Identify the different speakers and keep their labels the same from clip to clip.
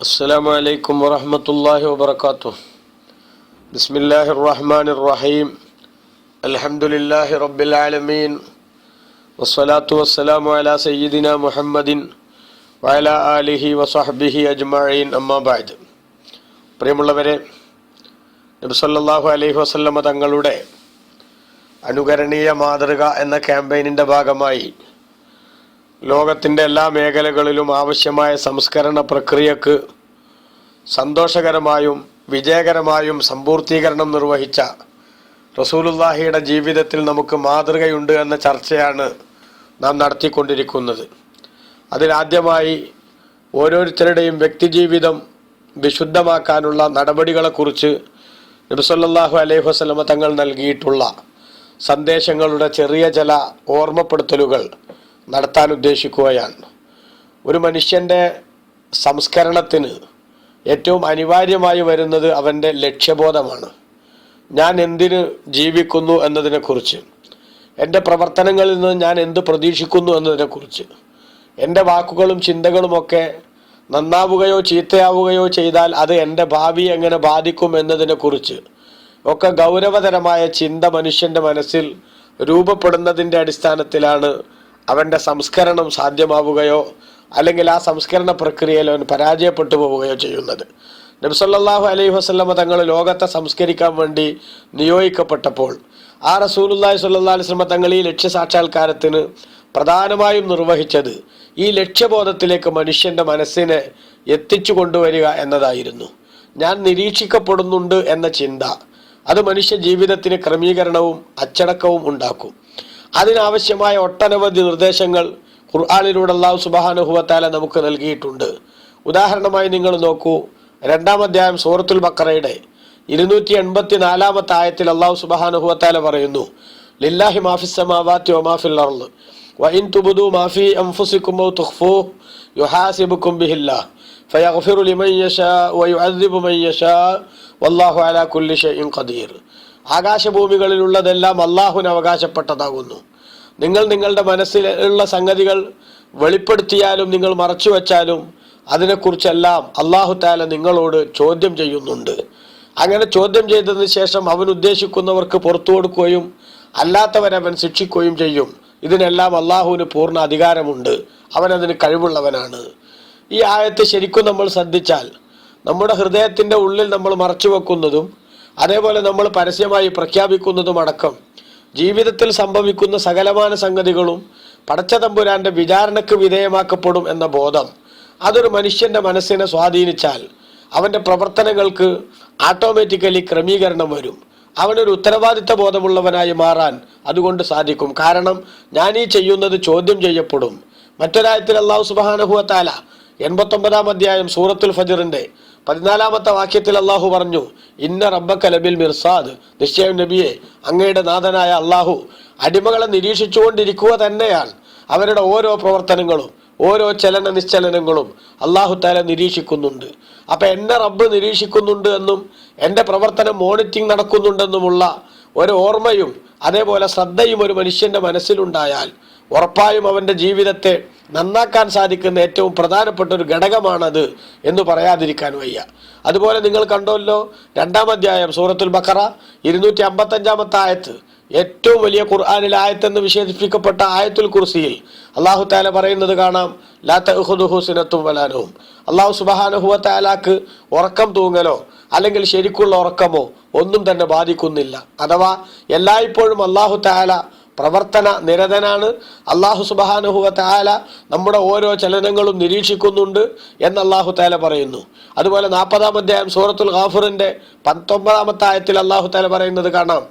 Speaker 1: السلام عليكم ورحمة الله وبركاته بسم الله الرحمن الرحيم الحمد لله رب العالمين والصلاة والسلام على سيدنا محمد وعلى آله وصحبه أجمعين أما بعد പ്രിയമുള്ളവരെ നബി സല്ലല്ലാഹു അലൈഹി വസല്ലമ തങ്ങളുടെ അനുകരണീയ മാതൃക എന്ന ക്യാമ്പയിനിൻ്റെ ഭാഗമായി ലോകത്തിന്റെ എല്ലാ മേഖലകളിലും ആവശ്യമായ സംസ്കരണ പ്രക്രിയക്ക് സന്തോഷകരമായും വിജയകരമായും സമ്പൂർത്തീകരണം നിർവഹിച്ച റസൂലുല്ലാഹിയുടെ ജീവിതത്തിൽ നമുക്ക് മാതൃകയുണ്ട് എന്ന ചർച്ചയാണ് നാം നടത്തിക്കൊണ്ടിരിക്കുന്നത്. അതിലാദ്യമായി ഓരോരുത്തരുടെയും വ്യക്തിജീവിതം വിശുദ്ധമാക്കാനുള്ള നടപടികളെക്കുറിച്ച് നബിസല്ലാഹു അലൈഹി വസ്ലമ തങ്ങൾ നൽകിയിട്ടുള്ള സന്ദേശങ്ങളുടെ ചെറിയ ചില ഓർമ്മപ്പെടുത്തലുകൾ നടത്താൻ ഉദ്ദേശിക്കുകയാണ്. ഒരു മനുഷ്യന്റെ സംസ്കരണത്തിന് ഏറ്റവും അനിവാര്യമായി വരുന്നത് അവന്റെ ലക്ഷ്യബോധമാണ്. ഞാൻ എന്തിന് ജീവിക്കുന്നു എന്നതിനെക്കുറിച്ച് എന്റെ പ്രവർത്തനങ്ങളിൽ നിന്ന് ഞാൻ എന്ത് പ്രതീക്ഷിക്കുന്നു എന്നതിനെക്കുറിച്ച് എന്റെ വാക്കുകളും ചിന്തകളുമൊക്കെ നന്നാവുകയോ ചീത്തയാവുകയോ ചെയ്താൽ അത് എന്റെ ഭാവി എങ്ങനെ ബാധിക്കും എന്നതിനെക്കുറിച്ച് ഒക്കെ ഗൗരവതരമായ ചിന്ത മനുഷ്യന്റെ മനസ്സിൽ രൂപപ്പെടുന്നതിന്റെ അടിസ്ഥാനത്തിലാണ് അവന്റെ സംസ്കരണം സാധ്യമാവുകയോ അല്ലെങ്കിൽ ആ സംസ്കരണ പ്രക്രിയയിൽ അവൻ പരാജയപ്പെട്ടു പോവുകയോ ചെയ്യുന്നത്. നബ്സല്ലാഹു അലൈഹി വസ്ലമ തങ്ങൾ ലോകത്തെ സംസ്കരിക്കാൻ വേണ്ടി നിയോഗിക്കപ്പെട്ടപ്പോൾ ആ റസൂലുല്ലാഹി സ്വല്ലാ അലിസ്ലമ തങ്ങൾ ഈ ലക്ഷ്യസാക്ഷാത്കാരത്തിന് പ്രധാനമായും നിർവഹിച്ചത് ഈ ലക്ഷ്യബോധത്തിലേക്ക് മനുഷ്യന്റെ മനസ്സിനെ എത്തിച്ചു കൊണ്ടുവരിക എന്നതായിരുന്നു. ഞാൻ നിരീക്ഷിക്കപ്പെടുന്നുണ്ട് എന്ന ചിന്ത അത് മനുഷ്യ ജീവിതത്തിന് ക്രമീകരണവും അച്ചടക്കവും ഉണ്ടാക്കും. അതിനാവശ്യമായ ഒട്ടനവധി നിർദ്ദേശങ്ങൾ ഖുർആാനിലൂടെ അള്ളാഹു സുബാനുഹുവത്താല നമുക്ക് നൽകിയിട്ടുണ്ട്. ഉദാഹരണമായി നിങ്ങൾ നോക്കൂ രണ്ടാം അധ്യായം സൂറത്തുൽ ബക്കറയുടെ ഇരുന്നൂറ്റി എൺപത്തി നാലാമത്തെ ആയത്തിൽ അള്ളാഹു സുബാനുഹുവത്താല പറയുന്നു ലില്ലാഹി മാഫിസമാവാത്തി ഒമാഫിൽ അർൾ വഇൻ തുബുദു മാഫി ഔ തുഖ്ഫൂഹ് യുഹാസിബുക്കും ബിഹില്ലാഹ് ഫയഗ്ഫിറു ലിമൻ യശാ വയുഅദ്ദിബു മൻ യശാ വല്ലാഹു അലാ കുല്ലി ഷൈഇൻ ഖദീർ. ആകാശഭൂമികളിലുള്ളതെല്ലാം അള്ളാഹുവിന് അവകാശപ്പെട്ടതാകുന്നു. നിങ്ങൾ നിങ്ങളുടെ മനസ്സിലുള്ള സംഗതികൾ വെളിപ്പെടുത്തിയാലും നിങ്ങൾ മറച്ചു വച്ചാലും അതിനെക്കുറിച്ചെല്ലാം അള്ളാഹു താല നിങ്ങളോട് ചോദ്യം ചെയ്യുന്നുണ്ട്. അങ്ങനെ ചോദ്യം ചെയ്തതിന് ശേഷം അവൻ ഉദ്ദേശിക്കുന്നവർക്ക് പുറത്തു കൊടുക്കുകയും അല്ലാത്തവരവൻ ശിക്ഷിക്കുകയും ചെയ്യും. ഇതിനെല്ലാം അള്ളാഹുവിന് പൂർണ അധികാരമുണ്ട്. അവൻ അതിന് കഴിവുള്ളവനാണ്. ഈ ആയത്ത് ശരിക്കും നമ്മൾ ശ്രദ്ധിച്ചാൽ നമ്മുടെ ഹൃദയത്തിന്റെ ഉള്ളിൽ നമ്മൾ മറച്ചു വെക്കുന്നതും അതേപോലെ നമ്മൾ പരസ്യമായി പ്രഖ്യാപിക്കുന്നതുമടക്കം ജീവിതത്തിൽ സംഭവിക്കുന്ന സകലമാന സംഗതികളും പടച്ച തമ്പുരാന്റെ വിചാരണക്ക് വിധേയമാക്കപ്പെടും എന്ന ബോധം അതൊരു മനുഷ്യന്റെ മനസ്സിനെ സ്വാധീനിച്ചാൽ അവന്റെ പ്രവർത്തനങ്ങൾക്ക് ആട്ടോമാറ്റിക്കലി ക്രമീകരണം വരും. അവനൊരു ഉത്തരവാദിത്ത ബോധമുള്ളവനായി മാറാൻ അതുകൊണ്ട് സാധിക്കും. കാരണം ഞാൻ ഈ ചെയ്യുന്നത് ചോദ്യം ചെയ്യപ്പെടും. മറ്റൊരായത്തിൽ അള്ളാഹു സുബാനഹുവത്താല എൺപത്തൊമ്പതാം അധ്യായം സൂറത്തുൽ ഫജറിന്റെ പതിനാലാമത്തെ വാക്യത്തിൽ അള്ളാഹു പറഞ്ഞു ഇന്ന റബ്ബക്ക ലബിൽ മിർസാദ്. നിശ്ചയം നബിയെ അങ്ങയുടെ നാഥനായ അള്ളാഹു അടിമകളെ നിരീക്ഷിച്ചുകൊണ്ടിരിക്കുക തന്നെയാണ്. അവരുടെ ഓരോ പ്രവർത്തനങ്ങളും ഓരോ ചലന നിശ്ചലനങ്ങളും അള്ളാഹു താല നിരീക്ഷിക്കുന്നുണ്ട്. അപ്പൊ എന്നെ റബ്ബ് നിരീക്ഷിക്കുന്നുണ്ട് എന്നും എന്റെ പ്രവർത്തനം മോണിറ്റിംഗ് നടക്കുന്നുണ്ടെന്നുമുള്ള ഒരു ഓർമ്മയും അതേപോലെ ശ്രദ്ധയും ഒരു മനുഷ്യന്റെ മനസ്സിലുണ്ടായാൽ ഉറപ്പായും അവന്റെ ജീവിതത്തെ നന്നാക്കാൻ സാധിക്കുന്ന ഏറ്റവും പ്രധാനപ്പെട്ട ഒരു ഘടകമാണത് എന്ന് പറയാതിരിക്കാൻ വയ്യ. അതുപോലെ നിങ്ങൾ കണ്ടല്ലോ രണ്ടാം അധ്യായം സൂറത്തുൽ ബക്കറ ഇരുന്നൂറ്റി അമ്പത്തഞ്ചാമത്തെ ആയത്ത്. ഏറ്റവും വലിയ ഖുർആാനിൽ ആയത്തെന്ന് വിശേഷിപ്പിക്കപ്പെട്ട ആയത്തുൽ കുർസിയിൽ അള്ളാഹു താല പറയുന്നത് കാണാം ലാത്തുഹുസിനത്തും വലാനവും അള്ളാഹു സുബാനുഹുവ താലാക്ക് ഉറക്കം തൂങ്ങലോ അല്ലെങ്കിൽ ശരിക്കുള്ള ഉറക്കമോ ഒന്നും തന്നെ ബാധിക്കുന്നില്ല. അഥവാ എല്ലായ്പ്പോഴും അള്ളാഹു താല പ്രവർത്തന നിരതനാണ്. അള്ളാഹു സുബാനുഹുവ താല നമ്മുടെ ഓരോ ചലനങ്ങളും നിരീക്ഷിക്കുന്നുണ്ട് എന്ന് അള്ളാഹു താല പറയുന്നു. അതുപോലെ നാൽപ്പതാം അധ്യായം സൂറത്തുൽ ഖാഫുറിന്റെ പത്തൊമ്പതാമത്തെ ആയത്തിൽ അള്ളാഹു താല പറയുന്നത് കാണാം.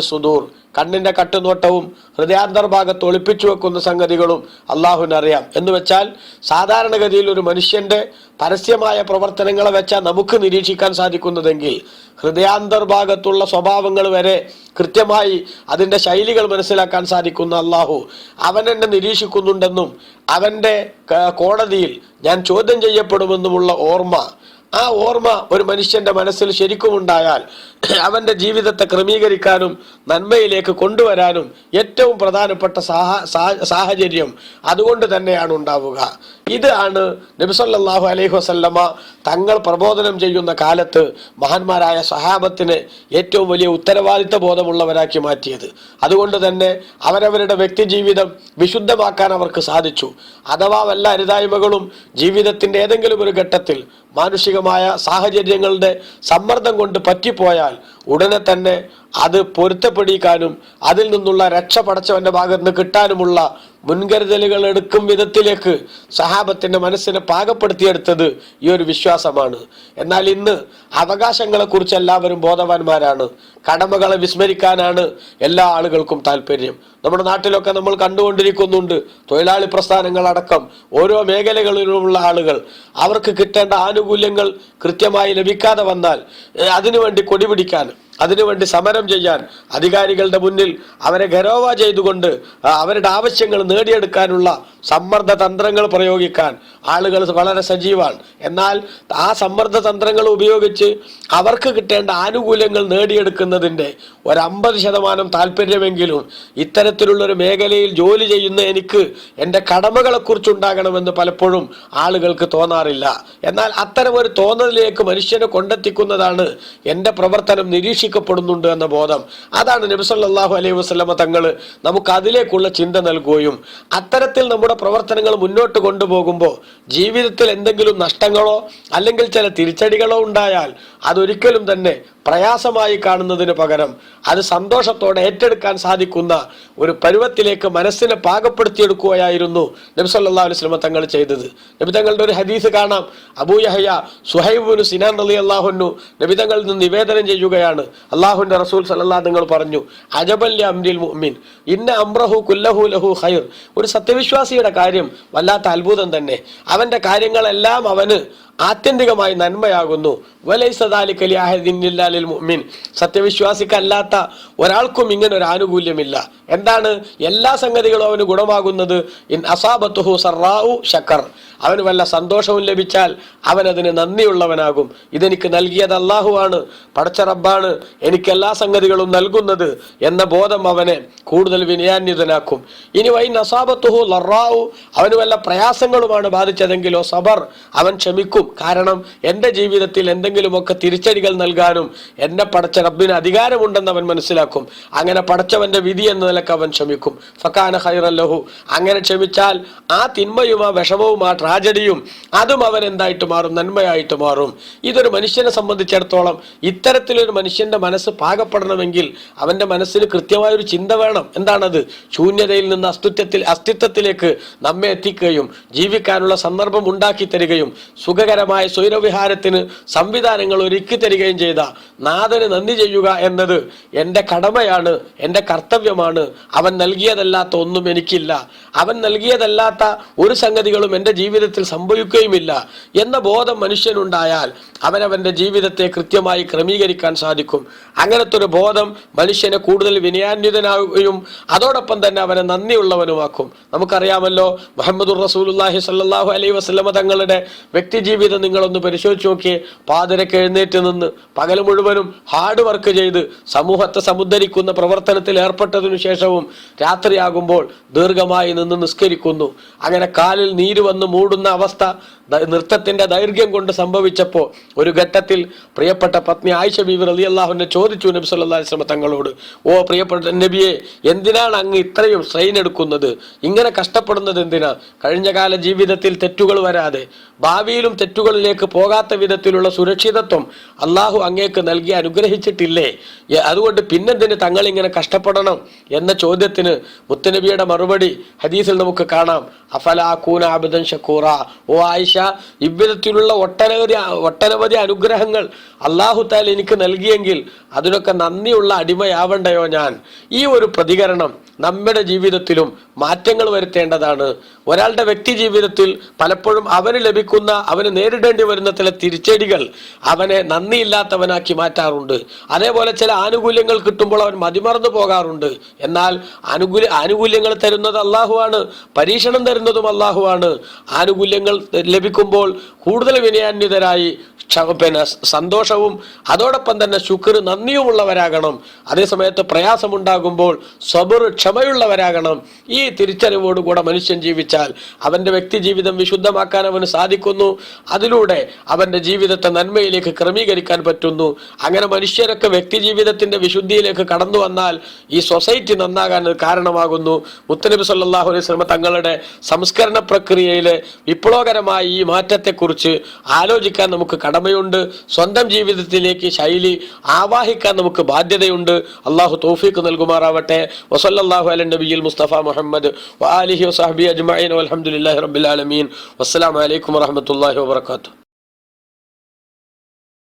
Speaker 1: സുദൂർ. കണ്ണിന്റെ കട്ടുനോട്ടവും ഹൃദയാന്തർഭാഗത്ത് ഒളിപ്പിച്ചു വെക്കുന്ന സംഗതികളും അള്ളാഹുവിനറിയാം. എന്ന് വെച്ചാൽ സാധാരണഗതിയിൽ ഒരു മനുഷ്യന്റെ പരസ്യമായ പ്രവർത്തനങ്ങളെ വെച്ചാൽ നമുക്ക് നിരീക്ഷിക്കാൻ സാധിക്കുന്നതെങ്കിൽ ഹൃദയാന്തർഭാഗത്തുള്ള സ്വഭാവങ്ങൾ വരെ കൃത്യമായി അതിന്റെ ശൈലികൾ മനസ്സിലാക്കാൻ സാധിക്കുന്ന അള്ളാഹു അവൻ എന്നെ നിരീക്ഷിക്കുന്നുണ്ടെന്നും അവന്റെ കോടതിയിൽ ഞാൻ ചോദ്യം ചെയ്യപ്പെടുമെന്നുമുള്ള ഓർമ്മ ആ ഓർമ്മ ഒരു മനുഷ്യന്റെ മനസ്സിൽ ശരിക്കും ഉണ്ടായാൽ അവന്റെ ജീവിതത്തെ ക്രമീകരിക്കാനും നന്മയിലേക്ക് കൊണ്ടുവരാനും ഏറ്റവും പ്രധാനപ്പെട്ട സാഹ- സാഹചര്യം അതുകൊണ്ട് തന്നെയാണ് ഉണ്ടാവുക. ഇത് ആണ് നബിസല്ലാഹു അലൈഹി വസല്ലമ തങ്ങൾ പ്രബോധനം ചെയ്യുന്ന കാലത്ത് മഹാന്മാരായ സഹാബത്തിന് ഏറ്റവും വലിയ ഉത്തരവാദിത്ത ബോധമുള്ളവരാക്കി മാറ്റിയത്. അതുകൊണ്ട് തന്നെ അവരവരുടെ വ്യക്തി ജീവിതം വിശുദ്ധമാക്കാൻ അവർക്ക് സാധിച്ചു. അഥവാ വല്ല അരുതായ്മകളും ജീവിതത്തിന്റെ ഏതെങ്കിലും ഒരു ഘട്ടത്തിൽ മാനുഷികമായ സാഹചര്യങ്ങളുടെ സമ്മർദ്ദം കൊണ്ട് പറ്റിപ്പോയാൽ ഉടനെ തന്നെ അത് പൊരുത്തപ്പെടിക്കാനും അതിൽ നിന്നുള്ള രക്ഷ പടച്ചവന്റെ ഭാഗത്ത് നിന്ന് കിട്ടാനുമുള്ള മുൻകരുതലുകൾ എടുക്കും വിധത്തിലേക്ക് സഹാബത്തിന്റെ മനസ്സിനെ പാകപ്പെടുത്തിയെടുത്തത് ഈ ഒരു വിശ്വാസമാണ്. എന്നാൽ ഇന്ന് അവകാശങ്ങളെ കുറിച്ച് എല്ലാവരും ബോധവാന്മാരാണ്. കടമകളെ വിസ്മരിക്കാനാണ് എല്ലാ ആളുകൾക്കും താല്പര്യം. നമ്മുടെ നാട്ടിലൊക്കെ നമ്മൾ കണ്ടുകൊണ്ടിരിക്കുന്നുണ്ട് തൊഴിലാളി പ്രസ്ഥാനങ്ങളടക്കം ഓരോ മേഖലകളിലുമുള്ള ആളുകൾ. അവർക്ക് കിട്ടേണ്ട ആനുകൂല്യങ്ങൾ കൃത്യമായി ലഭിക്കാതെ വന്നാൽ അതിനുവേണ്ടി കൊടിപിടിക്കാൻ അതിനുവേണ്ടി സമരം ചെയ്യാൻ അധികാരികളുടെ മുന്നിൽ അവരെ ഗരോവ ചെയ്തുകൊണ്ട് അവരുടെ ആവശ്യങ്ങൾ നേടിയെടുക്കാനുള്ള സമ്മർദ്ദ തന്ത്രങ്ങൾ പ്രയോഗിക്കാൻ ആളുകൾ വളരെ സജീവമാണ് എന്നാൽ ആ സമ്മർദ്ദ തന്ത്രങ്ങൾ ഉപയോഗിച്ച് അവർക്ക് കിട്ടേണ്ട ആനുകൂല്യങ്ങൾ നേടിയെടുക്കുന്നതിന്റെ ഒരു അമ്പത് ശതമാനം താല്പര്യമെങ്കിലും ഇത്തരത്തിലുള്ളൊരു മേഖലയിൽ ജോലി ചെയ്യുന്ന എനിക്ക് എന്റെ കടമകളെക്കുറിച്ചുണ്ടാകണമെന്ന് പലപ്പോഴും ആളുകൾക്ക് തോന്നാറില്ല. എന്നാൽ അത്തരം ഒരു തോന്നലിലേക്ക് മനുഷ്യനെ കൊണ്ടെത്തിക്കുന്നതാണ് എന്റെ പ്രവർത്തനം നിരീക്ഷിക്കപ്പെടുന്നുണ്ട് എന്ന ബോധം. അതാണ് നബിസല്ലാഹു അലൈഹി വസ്ലമ തങ്ങൾ നമുക്ക് അതിലേക്കുള്ള ചിന്ത നൽകുകയും അത്തരത്തിൽ നമ്മുടെ പ്രവർത്തനങ്ങൾ മുന്നോട്ട് കൊണ്ടുപോകുമ്പോൾ ജീവിതത്തിൽ എന്തെങ്കിലും നഷ്ടങ്ങളോ അല്ലെങ്കിൽ ചില തിരിച്ചടികളോ ഉണ്ടായാൽ അതൊരിക്കലും തന്നെ പ്രയാസമായി കാണുന്നതിന് പകരം അത് സന്തോഷത്തോടെ ഏറ്റെടുക്കാൻ സാധിക്കുന്ന ഒരു പരുവത്തിലേക്ക് മനസ്സിനെ പാകപ്പെടുത്തിയെടുക്കുകയായിരുന്നു നബി സല്ലാ അലൈഹി വസല്ലം തങ്ങൾ ചെയ്തത്. നബി തങ്ങളുടെ ഒരു ഹദീസ് കാണാം. അബൂ സുഹൈബുനു സിനാൻ അലി അള്ളാഹുനു നബി തങ്ങളിൽ നിന്ന് നിവേദനം ചെയ്യുകയാണ്. അള്ളാഹുന്റെ റസൂൽ സല്ലാ നിങ്ങൾ പറഞ്ഞു അജബല്യ അംരിൽ മുഅ്മിൻ ഇന്ന അംറഹു കുല്ലഹു ലഹു ഖൈർ. ഒരു സത്യവിശ്വാസിയുടെ കാര്യം വല്ലാത്ത അത്ഭുതം തന്നെ. അവന്റെ കാര്യങ്ങളെല്ലാം അവന് ആത്യന്തികമായി നന്മയാകുന്നു. മുഅ്മിൻ. സത്യവിശ്വാസിക്കല്ലാത്ത ഒരാൾക്കും ഇങ്ങനെ ഒരു ആനുകൂല്യമില്ല. എന്താണ് എല്ലാ സംഗതികളും അവന് ഗുണമാകുന്നത്? ഇൻ അസാബത്തുഹു സറാഉ ഷക്കർ അവന് വല്ല സന്തോഷവും ലഭിച്ചാൽ അവൻ അതിന് നന്ദിയുള്ളവനാകും. ഇതെനിക്ക് നൽകിയത് അള്ളാഹുവാണ് പടച്ച റബ്ബാണ് എനിക്ക് എല്ലാ സംഗതികളും നൽകുന്നത് എന്ന ബോധം അവനെ കൂടുതൽ വിനയാന്വിതനാക്കും. ഇനി വൈ നസാബത്തുഹു ലറാവു. അവന് വല്ല പ്രയാസങ്ങളുമാണ് ബാധിച്ചതെങ്കിലോ സബർ അവൻ ക്ഷമിക്കും. കാരണം എന്റെ ജീവിതത്തിൽ എന്തെങ്കിലുമൊക്കെ തിരിച്ചടികൾ നൽകാനും എന്നെ പടച്ച റബ്ബിന് അധികാരമുണ്ടെന്ന് അവൻ മനസ്സിലാക്കും. അങ്ങനെ പടച്ചവന്റെ വിധി എന്ന നിലയ്ക്ക് അവൻ ക്ഷമിക്കും. ഫക്കാന ഖൈറല്ലഹു. അങ്ങനെ ക്ഷമിച്ചാൽ ആ തിന്മയും ആ വിഷമവും ആ ട്രാജഡിയും അതും അവൻ എന്തായിട്ട് മാറും? നന്മയായിട്ട് മാറും. ഇതൊരു മനുഷ്യനെ സംബന്ധിച്ചിടത്തോളം ഇത്തരത്തിലൊരു മനുഷ്യന്റെ മനസ്സ് പാകപ്പെടണമെങ്കിൽ അവന്റെ മനസ്സിന് കൃത്യമായൊരു ചിന്ത വേണം. എന്താണത്? ശൂന്യതയിൽ നിന്ന് അസ്തിത്വത്തിൽ അസ്തിത്വത്തിലേക്ക് നമ്മെ എത്തിക്കുകയും ജീവിക്കാനുള്ള സന്ദർഭം ഉണ്ടാക്കി തരികയും സുഖകരമായ സ്വൈരവിഹാരത്തിന് സംവിധാനങ്ങൾ ഒരുക്കി തരികയും ചെയ്ത നാഥന് നന്ദി ചെയ്യുക എന്നത് എന്റെ കടമയാണ് എന്റെ കർത്തവ്യമാണ്. അവൻ നൽകിയതല്ലാത്ത ഒന്നും എനിക്കില്ല. അവൻ നൽകിയതല്ലാത്ത ഒരു സംഗതികളും എന്റെ ജീവിതത്തിൽ സംഭവിക്കുകയുമില്ല എന്ന ബോധം മനുഷ്യനുണ്ടായാൽ അവനവന്റെ ജീവിതത്തെ കൃത്യമായി ക്രമീകരിക്കാൻ സാധിക്കും. അങ്ങനത്തെ ഒരു ബോധം മനുഷ്യനെ കൂടുതൽ വിനയാന്വിതനാവുകയും അതോടൊപ്പം തന്നെ അവനെ നന്ദിയുള്ളവനുമാക്കും. നമുക്കറിയാമല്ലോ മുഹമ്മദുർ റസൂലുല്ലാഹി സല്ലാഹു അലൈ വസ്ലമ തങ്ങളുടെ വ്യക്തി ജീവിതം നിങ്ങളൊന്ന് പരിശോധിച്ച് നോക്കിയേ. പാതിരക്ക് എഴുന്നേറ്റ് നിന്ന് പകൽ മുഴുവനും ഹാർഡ് വർക്ക് ചെയ്ത് സമൂഹത്തെ സമുദ്ധരിക്കുന്ന പ്രവർത്തനത്തിൽ ഏർപ്പെട്ടതിനു ശേഷവും രാത്രിയാകുമ്പോൾ ദീർഘമായി നിന്ന് നിസ്കരിക്കുന്നു. അങ്ങനെ കാലിൽ നീര് വന്ന് മൂടുന്ന അവസ്ഥ നൃത്തത്തിന്റെ ദൈർഘ്യം കൊണ്ട് സംഭവിച്ചപ്പോൾ ഒരു ഘട്ടത്തിൽ പ്രിയപ്പെട്ട പത്നി ആയിഷ ബീവി റലി അള്ളാഹുവിനെ ചോദിച്ചു നബി സല്ലാ വസല്ലം തങ്ങളോട് ഓ പ്രിയപ്പെട്ട നബിയെ എന്തിനാണ് അങ്ങ് ഇത്രയും സ്ട്രെയിൻ എടുക്കുന്നത്? ഇങ്ങനെ കഷ്ടപ്പെടുന്നത് എന്തിനാ? കഴിഞ്ഞ കാല ജീവിതത്തിൽ തെറ്റുകൾ വരാതെ ഭാവിയിലും തെറ്റുകളിലേക്ക് പോകാത്ത വിധത്തിലുള്ള സുരക്ഷിതത്വം അള്ളാഹു അങ്ങേക്ക് നൽകി അനുഗ്രഹിച്ചിട്ടില്ലേ? അതുകൊണ്ട് പിന്നെന്തിന് തങ്ങൾ ഇങ്ങനെ കഷ്ടപ്പെടണം? എന്ന ചോദ്യത്തിന് മുത്തനബിയുടെ മറുപടി ഹദീസിൽ നമുക്ക് കാണാം. അഫലാ കൂന അബദൻ ഷക്കൂറ. ഓ ആയിഷ ഇவ்விധത്തിലുള്ള ഒട്ടനവധി ഒട്ടനവധി അനുഗ്രഹങ്ങൾ അള്ളാഹു താൽ എനിക്ക് നൽകിയെങ്കിൽ അതിനൊക്കെ നന്ദിയുള്ള അടിമയാവണ്ടയോ ഞാൻ? ഈ ഒരു പ്രതികരണം നമ്മുടെ ജീവിതത്തിലും മാറ്റങ്ങൾ വരുത്തേണ്ടതാണ്. ഒരാളുടെ വ്യക്തി ജീവിതത്തിൽ പലപ്പോഴും അവന് ലഭിക്കുന്ന അവന് നേരിടേണ്ടി വരുന്ന ചില തിരിച്ചടികൾ അവനെ നന്ദിയില്ലാത്തവനാക്കി മാറ്റാറുണ്ട്. അതേപോലെ ചില ആനുകൂല്യങ്ങൾ കിട്ടുമ്പോൾ അവൻ മതിമറന്നു പോകാറുണ്ട്. എന്നാൽ അനുകൂല ആനുകൂല്യങ്ങൾ തരുന്നത് അള്ളാഹുവാണ് പരീക്ഷണം തരുന്നതും അള്ളാഹുവാണ് ആനുകൂല്യങ്ങൾ ലഭിക്കുമ്പോൾ കൂടുതൽ വിനയാന്വിതരായി പിന്നെ സന്തോഷവും അതോടൊപ്പം തന്നെ ശുക്ർ നന്ദിയുമുള്ളവരാകണം. അതേസമയത്ത് പ്രയാസമുണ്ടാകുമ്പോൾ സ്വബർ ക്ഷമയുള്ളവരാകണം. ഈ തിരിച്ചറിവോടുകൂടെ മനുഷ്യൻ ജീവിച്ചാൽ അവന്റെ വ്യക്തി ജീവിതം വിശുദ്ധമാക്കാൻ അവന് സാധിക്കുന്നു. അതിലൂടെ അവന്റെ ജീവിതത്തെ നന്മയിലേക്ക് ക്രമീകരിക്കാൻ പറ്റുന്നു. അങ്ങനെ മനുഷ്യരൊക്കെ വ്യക്തി ജീവിതത്തിന്റെ വിശുദ്ധിയിലേക്ക് കടന്നു വന്നാൽ ഈ സൊസൈറ്റി നന്നാകാൻ കാരണമാകുന്നു. മുത്തനബി സല്ലാഹു അലൈഹി വസല്ലമ തങ്ങളുടെ സംസ്കരണ പ്രക്രിയയിൽ വിപ്ലവകരമായ ഈ മാറ്റത്തെക്കുറിച്ച് ആലോചിക്കാൻ നമുക്ക് കടമയുണ്ട് സ്വന്തം ജീവിതത്തിലേക്ക് ശൈലി ആവാഹിക്കാൻ നമുക്ക് ബാധ്യതയുണ്ട്. അള്ളാഹു തോഫീക്ക് നൽകുമാറാവട്ടെ. വസല്ലല്ലാഹു അലൻ നബിയിൽ മുസ്തഫ മുഹമ്മദ് വാലിഹി വസാഹബി അജ്മഈൻ വൽഹംദുലില്ലാഹി റബ്ബിൽ വസ്സലാമലൈക്കും വാഹമത്തല്ലാഹി വബറകാതുഹു.